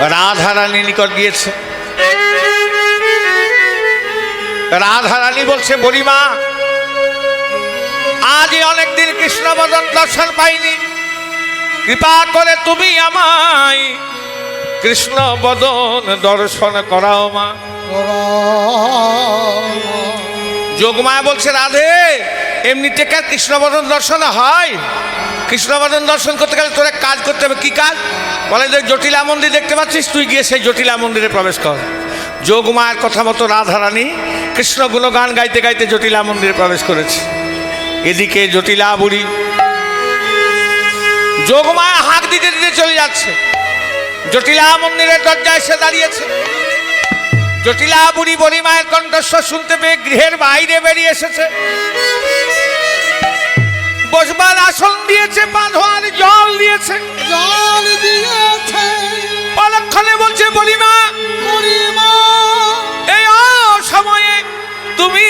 রাধারানী নিকট গিয়েছে। রাধারানী বলছে বলিমা আজই অনেকদিন কৃষ্ণবদন দর্শন পাইনি। কৃপা করে তুমি আমায় কৃষ্ণ বদন দর্শন করাও মা। যোগমায়া বলছে, রাধে এমনি টেকার কৃষ্ণবদন দর্শন হয়? কৃষ্ণবদন দর্শন করতে গেলে তোর কাজ করতে হবে। কি কাজ? বলে যে জটিলা মন্দির দেখতে পাচ্ছিস? তুই গিয়ে সেই জটিলা মন্দিরে প্রবেশ কর। যোগমায়ের কথা মতো রাধারানী কৃষ্ণ গুণগান গাইতে গাইতে জটিলা মন্দিরে প্রবেশ করেছে। এদিকে জটিলা বুড়ি যোগমায়া হাঁক দিতে দিতে চলে যাচ্ছে। জটিলা মন্দিরের দরজায় এসে দাঁড়িয়েছে। জটিলা বুড়ি বড়ি মায়ের কণ্ঠস্বর শুনতে পেয়ে গৃহের বাইরে বেরিয়ে এসেছে। বসবার দিয়েছে বাঁধোয়ার জল দিয়েছে। জল দিয়েছে। পলক্ষণে বলছে বলিমা এই সময়ে তুমি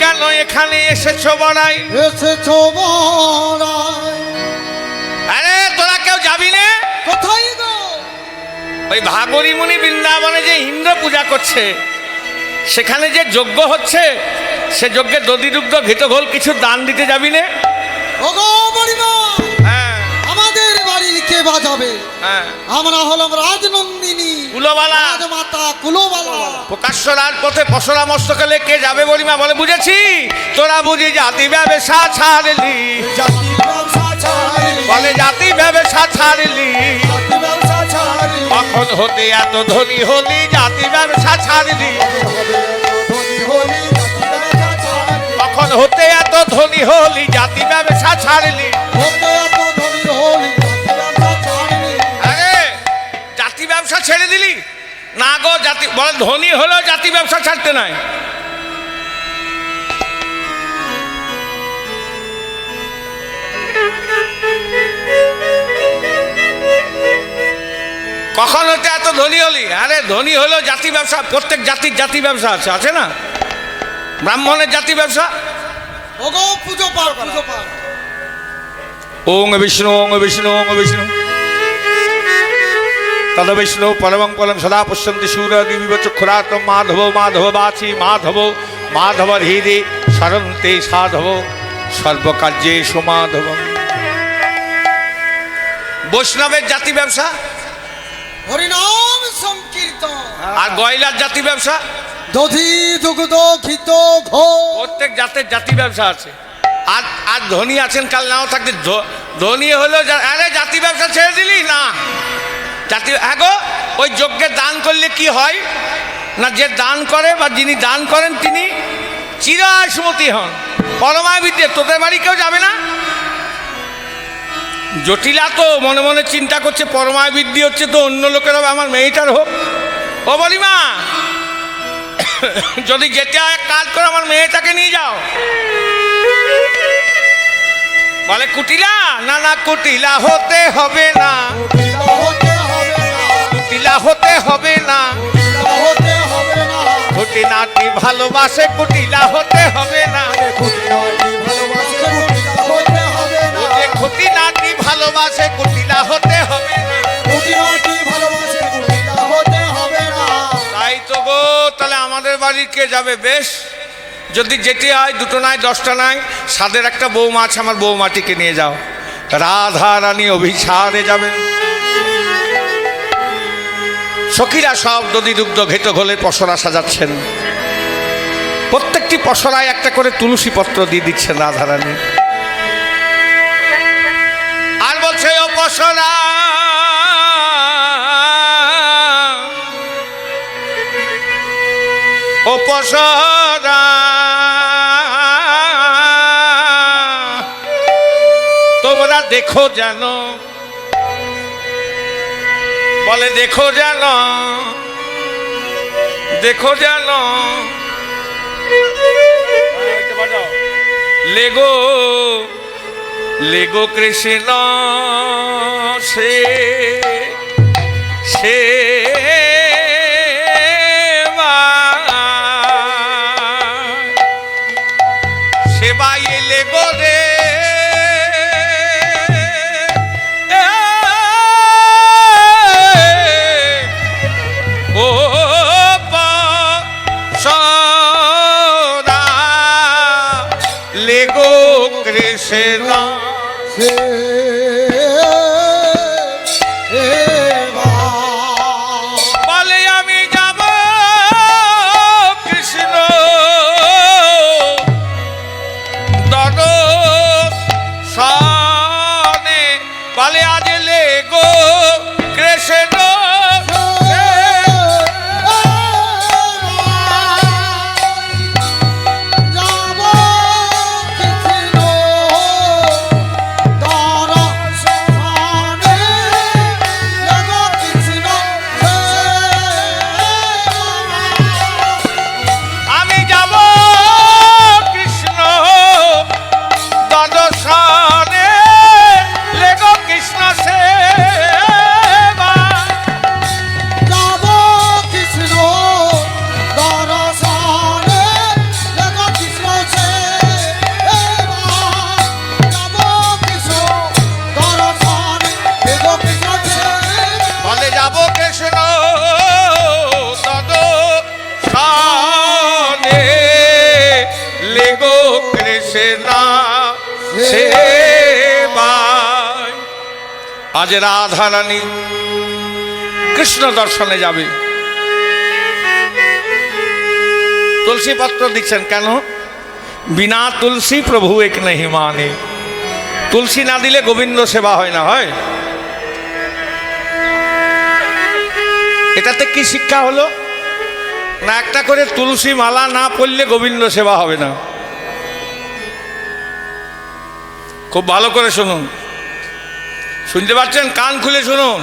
কেন এখানে এসেছ বড়াই? এসেছ বড়াই। আরে তোরা কেউ যাবি না? কোথায় গো? ওই ভাগরী মুনি বৃন্দাবনে যে ইন্দ্র পূজা করছে সেখানে যে যজ্ঞ হচ্ছে সে যজ্ঞে দধি দুগ্ধ ঘিত কিছু দান দিতে যাবি না? আমাদের বাড়ি কে বাজাবে? হ্যাঁ। আমরা হলাম রাজনন্দিনী। কুলোবালা। রাজমাতা কুলোবালা। প্রকাশ্য রাজপথে পশরা মস্তকালে কে যাবে বলিমা বলে বুঝেছি? তোরা বুঝি জাতি ব্যবসা ছাড়লি। বলে জাতি ব্যবসা ছাড়লি। কখন হতে এত ধনী হলি জাতি ব্যবসা ছাড়লি। হতে এত ধনী হলি জাতি ব্যবসা ছাড়লি। হতে এত ধনী হলি জাতি ব্যবসা ছাড়ি আরে জাতি ব্যবসা ছেড়ে দিলি? না গো জাতি বলে ধনী হলেও জাতি ব্যবসা ছাড়তে নাই। কখন হতে এত ধনী হলি? আরে ধনী হলেও জাতি ব্যবসা প্রত্যেক জাতির জাতি ব্যবসা আছে আছে না? ব্রাহ্মণের জাতি ব্যবসা? ওগো পুজো পার পুজো পার। ওং বিষ্ণু ওং বিষ্ণু ওং বিষ্ণু। তদ বিষ্ণু পরমং পরম সদা পশ্যন্তি সূর্যদিবিব চক্ষুরাত মাধব মাধব বাচি মাধব মাধব হৃদে সরন্তে সাধব সর্বকার্যে সুমাধব বৈষ্ণবের জাতি ব্যবসা? হরিনাম সংকীর্তন। আর গয়লার জাতি ব্যবসা? দধি দুগ্ধ ঘিত ঘো। প্রত্যেক জাতের জাতি ব্যবসা আছে। আর আর ধনী আছেন কাল নাও থাকতে ধনী হলেও আরে জাতি ব্যবসা ছেড়ে দিলি? না। জাতি হ্যাঁ গো, ওই যজ্ঞে দান করলে কি হয়? না যে দান করে বা যিনি দান করেন তিনি চিরাসমতি হন। পরমায় বিদ্যে তোদের বাড়ি কেউ যাবে না? জটিলা তো, মনে মনে চিন্তা করছে পরমায় বৃদ্ধি হচ্ছে তো অন্য লোকের, আমার মেয়েটার হোক। ও বলিমা যদি যেতে হয় কাজ করে, আমার মেয়েটাকে নিয়ে যাও। বলে, কুটিলা, না না, কুটিলা হতে হবে না। কুটিলা হতে হবে না। হতে হবে না নাটি ভালোবাসে, কুটিলা হতে হবে না। খুঁটিনাটি ভালোবাসে, কুটিলা হতে হবে বাড়ির কে যাবে? বেশ, যদি যেতে হয়, দুটো নাই, দশটা নাই, সাদের একটা বৌমা আছে, আমার বৌমাটিকে নিয়ে যাও। রাধা রানী অভিসারে যাবেন। সখীরা সব দধি দুগ্ধ ঘেত ঘোলে পসরা সাজাচ্ছেন। প্রত্যেকটি পসরায় একটা করে তুলসী পত্র দিয়ে দিচ্ছেন রাধারানী আর বলছে, ও পসরা ও তোমরা দেখো যেন বলে দেখো যেন দেখো যেন লেগো লেগো কৃষ্ণ সে সে গো কৃষ্ণ। আজ রাধা রানী কৃষ্ণ দর্শনে যাবে। তুলসী পত্র দিচ্ছেন কেন? বিনা তুলসী প্রভু এক নেই মানে। তুলসী না দিলে গোবিন্দ সেবা হয় না, হয়? এটাতে কি শিক্ষা হলো? না একটা করে তুলসী মালা না পড়লে গোবিন্দ সেবা হবে না। খুব ভালো করে শুনুন। শুনতে পাচ্ছেন? কান খুলে শুনুন।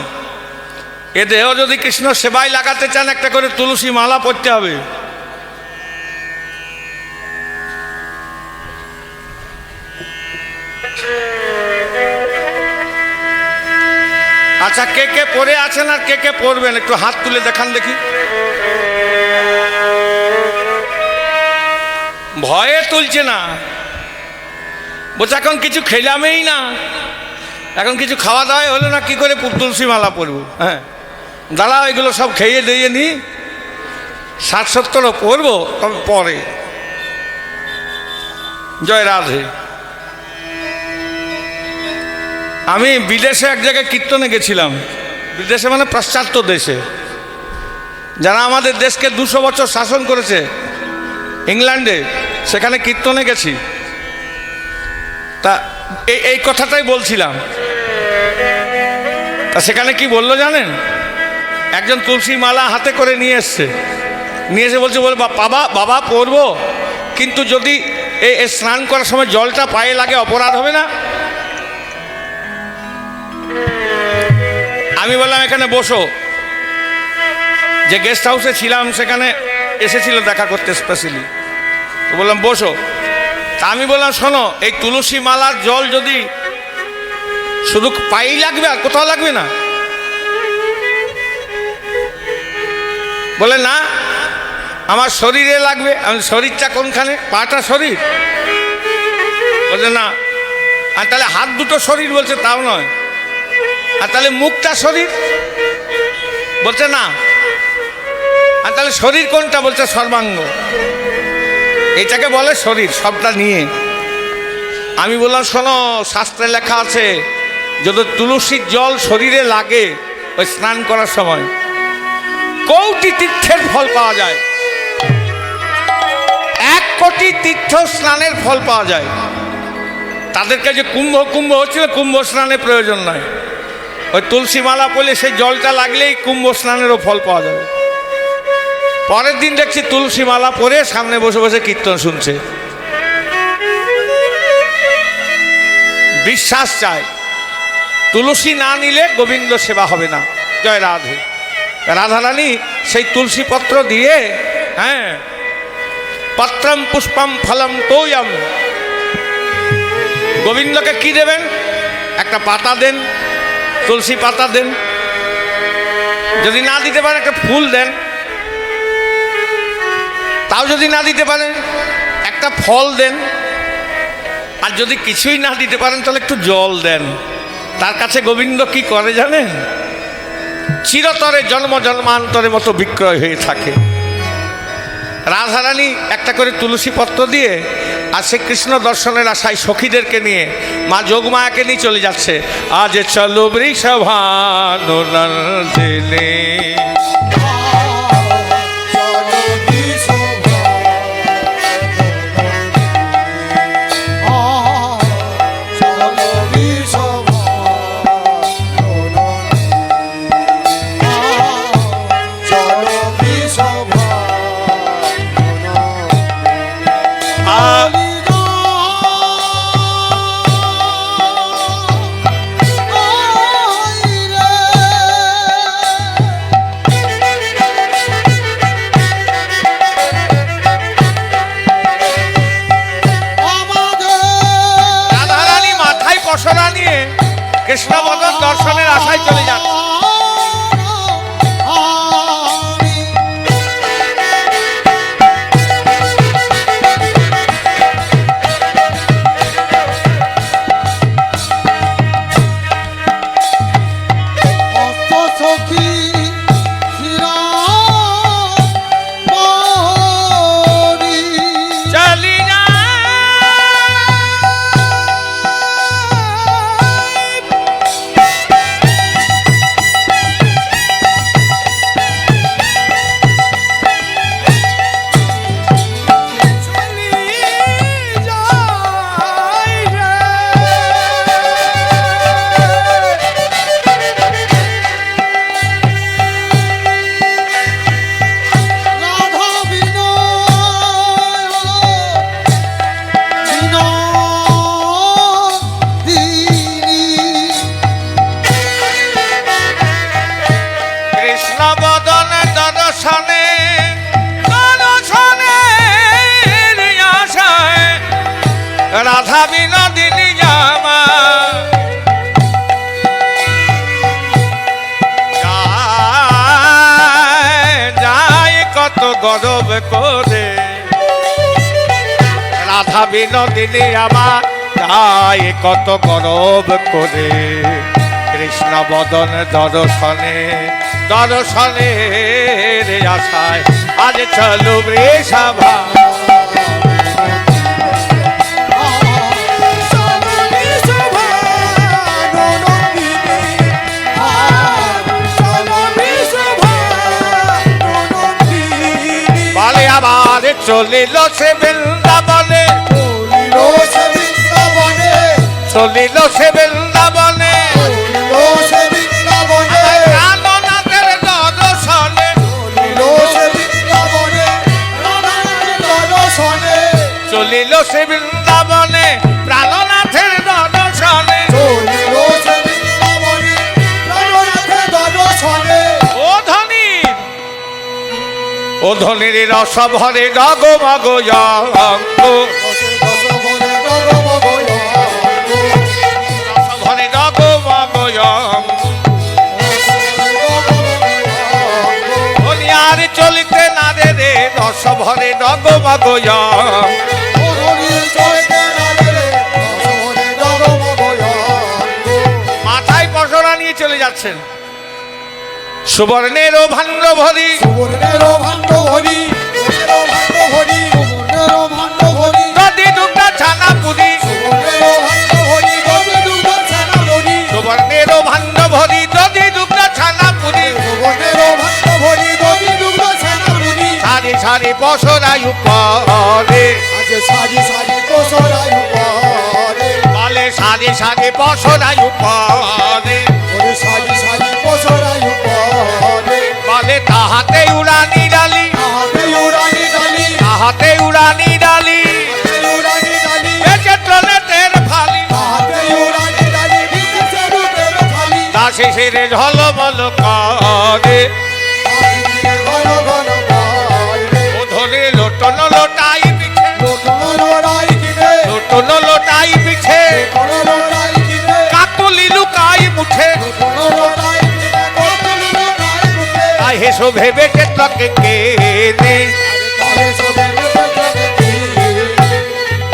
এ দেহ যদি কৃষ্ণ সেবায় লাগাতে চান, একটা করে তুলসী মালা পড়তে হবে। আচ্ছা কে কে পড়ে আছেন আর কে কে পড়বেন একটু হাত তুলে দেখান দেখি। ভয়ে তুলছে না। বলছে, এখন কিছু খেলামেই না। এখন কিছু খাওয়া দাওয়াই হলো না, কি করে তুলসী মালা পরবো? হ্যাঁ। দাঁড়া, এগুলো সব খেয়ে দিয়ে নি। ষাট সত্তরও পরবো, তবে পরে। জয় রাধে। আমি বিদেশে এক জায়গায় কীর্তনে গেছিলাম। বিদেশে মানে পাশ্চাত্য দেশে। যারা আমাদের দেশকে দুশো বছর শাসন করেছে, ইংল্যান্ডে, সেখানে কীর্তনে গেছি। তা এই কথাটাই বলছিলাম। তা সেখানে কি বলল জানেন? একজন তুলসী মালা হাতে করে নিয়ে এসছে। নিয়ে এসে বলছে, বলে, "বা- বাবা বাবা, পরবো। কিন্তু যদি এই স্নান করার সময় জলটা পায়ে লাগে, অপরাধ হবে না? আমি বললাম, এখানে বসো। যে গেস্ট হাউসে ছিলাম, সেখানে এসেছিল দেখা করতে স্পেশালি বললাম, বসো। তা আমি বললাম, শোনো, এই তুলসী মালার জল যদি শুধু পায়েই লাগবে আর কোথাও লাগবে না। বলে, না, আমার শরীরে লাগবে। আমি শরীরটা কোনখানে? পাটা শরীর? বলে, না। আর তাহলে হাত দুটো শরীর বলছে, তাও নয়। আর তাহলে মুখটা শরীর? বলছে, না। আর তাহলে শরীর কোনটা? বলছে, সর্বাঙ্গ। এটাকে বলে শরীর, সবটা নিয়ে। আমি বললাম, শোনো, শাস্ত্রে লেখা আছে যদি তুলসীর জল শরীরে লাগে, ওই স্নান করার সময় কৌটি তীর্থের ফল পাওয়া যায়। এক কোটি তীর্থ স্নানের ফল পাওয়া যায়। তাদের কাছে কুম্ভ কুম্ভ হচ্ছিল কুম্ভ স্নানের প্রয়োজন নয়। ওই তুলসী মালা পড়লে সেই জলটা লাগলেই কুম্ভ স্নানেরও ফল পাওয়া যাবে। পরের দিন দেখছি তুলসী মালা পরে সামনে বসে বসে কীর্তন শুনছে। বিশ্বাস চায় তুলসী না নিলে গোবিন্দ সেবা হবে না। জয় রাধে। রাধারানী সেই তুলসী পত্র দিয়ে হ্যাঁ পত্রম পুষ্পম ফলম তোয়ম। গোবিন্দকে কি দেবেন? একটা পাতা দেন, তুলসী পাতা দেন। যদি না দিতে পারেন, একটা ফুল দেন। তাও যদি না দিতে পারেন, একটা ফল দেন। আর যদি কিছুই না দিতে পারেন, তাহলে একটু জল দেন। তার কাছে গোবিন্দ কি করে জানেন? চিরতরে জন্ম জন্মান্তরের মতো বিক্রয় হয়ে থাকে। রাধারানী একটা করে তুলসী পত্র দিয়ে আর সে কৃষ্ণ দর্শনের আশায় সখীদেরকে নিয়ে মা যোগমায়াকে নিয়ে চলে যাচ্ছে। আজ চলো বৃষভানুনন্দিনী চলো আশায় চলে যান বিনোদিনী জামা যায়, কত গরব করে। রাধা বিনোদিনী আমার যায় কত গরব করে। কৃষ্ণ বদন দর্শনে দর্শনে আশায় আজ চলো রে চলিল সে বৃন্দাবনে চলিল সে বৃন্দাবনে। চলিল সে বৃন্দাবনে। ও ধনির রস ভরে গগ মগ চলিতে না রে রে, রস ভরে গগ মগ মাথায় পশরা নিয়ে চলে যাচ্ছেন। সুবর্ণের ভাণ্ড ভরি। নদী দুগ্ধা ছানা পুরি। সুবর্ণের ভাণ্ড ভরি দুগ্ধা ছানা পুরি। সারি সারি উপরে বলে সারি সারি ওরে সাজি সাজি কোসরাই উপরে বলে তাহাতে উড়ানি ডালি। উড়ানি ডালি। তাহাতে উড়ানি ডালি। উড়ানি ডালি। বেঁচে কিনে কোন লড়াই মুখে তাই